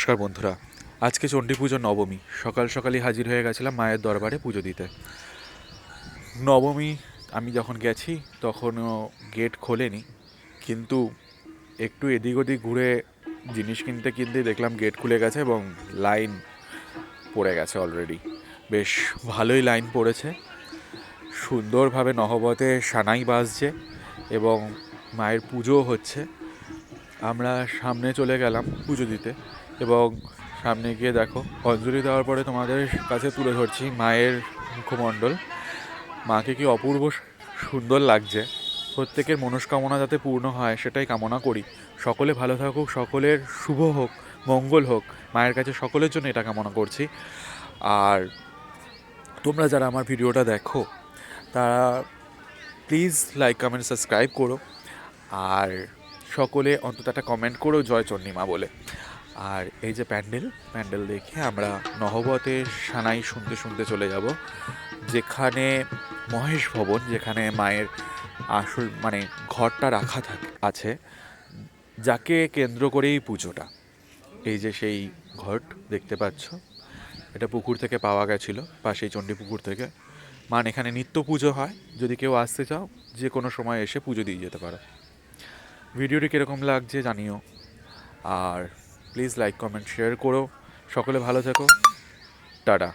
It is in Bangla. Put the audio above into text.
নমস্কার বন্ধুরা। আজকে চণ্ডী পুজো নবমী। সকাল সকালই হাজির হয়ে গেছিলাম মায়ের দরবারে পুজো দিতে। নবমী, আমি যখন গেছি, তখনও গেট খোলেনি। কিন্তু একটু এদিক ওদিক ঘুরে জিনিস কিনতে কিনতে দেখলাম গেট খুলে গেছে এবং লাইন পড়ে গেছে অলরেডি বেশ ভালোই লাইন পড়েছে। সুন্দরভাবে নহবতে সানাই বাজছে এবং মায়ের পুজোও হচ্ছে। আমরা সামনে চলে গেলাম পুজো দিতে এবং সামনে গিয়ে দেখো, অঞ্জলি দেওয়ার পরে তোমাদের কাছে তুলে ধরছি মায়ের মুখমণ্ডল। মাকে কি অপূর্ব সুন্দর লাগছে। প্রত্যেকের মনস্কামনা যাতে পূর্ণ হয়, সেটাই কামনা করি। সকলে ভালো থাকুক, সকলের শুভ হোক, মঙ্গল হোক। মায়ের কাছে সকলের জন্য এটা কামনা করছি। আর তোমরা যারা আমার ভিডিওটা দেখো, তারা প্লিজ লাইক, কমেন্ট, সাবস্ক্রাইব করো। আর সকলে অন্তত একটা কমেন্ট করো জয় চন্ডিমা বলে। আর এই যে প্যান্ডেল প্যান্ডেল দেখে আমরা নহবতে সানাই শুনতে শুনতে চলে যাব, যেখানে মহেশ ভবন, যেখানে মায়ের আসল মানে ঘরটা রাখা থাকে, আছে, যাকে কেন্দ্র করেই পুজোটা। এই যে সেই ঘট দেখতে পাচ্ছ, এটা পুকুর থেকে পাওয়া গেছিল, পাশেই চণ্ডী পুকুর থেকে। মান, এখানে নিত্য পুজো হয়, যদি কেউ আসতে চাও, যে কোনো সময় এসে পুজো দিয়ে যেতে পারো। ভিডিওটি কীরকম লাগছে জানিও। আর প্লিজ লাইক কমেন্ট শেয়ার করো। সকলে ভালো থেকো। টাটা।